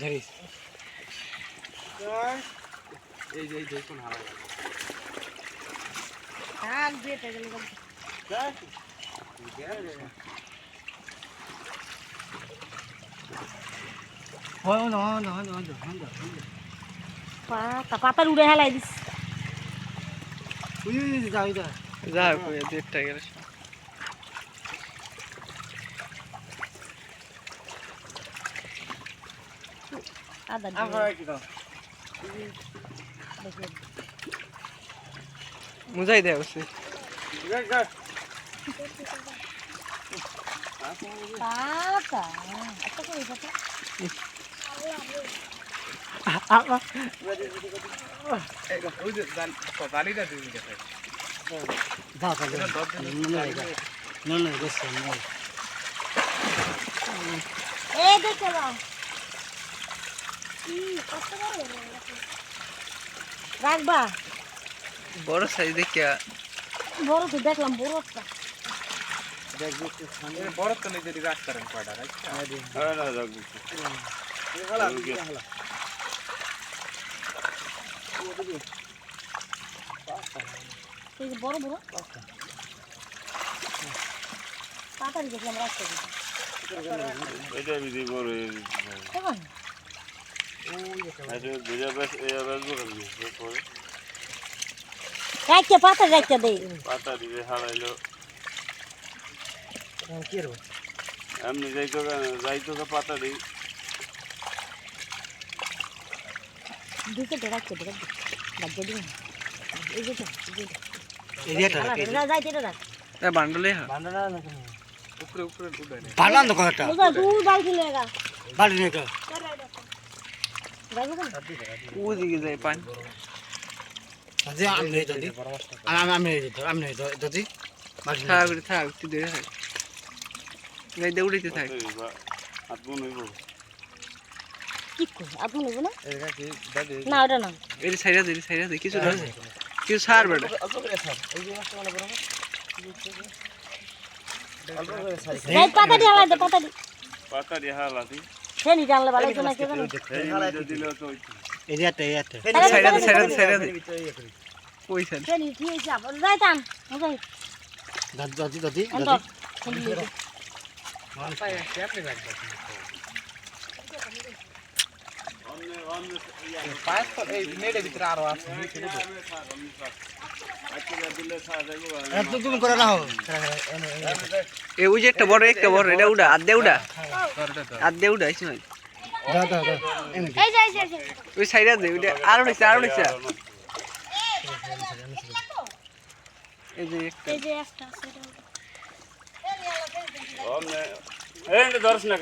ধরিস এই যে কোন হারা থাক গেল নহয় নহয় পাতা পাতার উড়ে হেলাই দিস উই যাই যা যা কই দেড়টা গেল আদা মুজাই দেয় বসে পাতা এত করে পাতা ওই যে জালিটা দিবি গেছে যা তাহলে নয় নয় নয় গেছে নয় এই দেখে রাখবা। বড় সাইজ দেখিয়া। বড় তো দেখলাম বড় একটা। বড় তো নিজে রাখ করেন কয়টা রাখ এই যে বড় বড়। তাড়াতাড়ি দেখলাম রাখতে বড় রাখতে পাতা রাখতে দে। পাতা দিবে হারাইলো। কি রে এমনি যাইতো যাইতো পাতা দিই দিতে দে রাখতে দে। দিন এই যে এই যে না, যাইতে দে রাখ। বান্ডলে বান্দানা না উপরে উপরে উঠে নে ভালো আনতো কথা বুঝা তুই বালতি লেগা বাড়ি নে কা যাইবো কেন যায় পান যে আমি নেই যদি আমি আমি নেই যদি আমি নেই যদি থাক থাক তুই ধরে থাক গাই দৌড়িতে থাক হাত মন কি কই আপনি নেব না এটা কি দাদি না ওটা না এর সাইডা দে সাইডা দে কিছু না কিছু সার বেটা এই পাতা দে পাতা দি পাতা দিয়ে হালাতি সে নি জানলে ভালো হতো না কে জানে? এই যে এই যে সাইডা দে সাইডা দে সাইডা দে। ওই সাইড সে নি ঠিক আপন যাইতাম যাই দাদি দাদি অন্ত দাদি। আপনি পায় অন্য অন্য ওই যে একটা বড় একটা বড় এটা উড়া আদে উড়া। আদে উড়া আইছ নাই ওই সাইডা দে ওইটা আরও নিচে আরও নিচে। এই যে একটা। এই যে একটা সেটা অন্য এই ধরছ না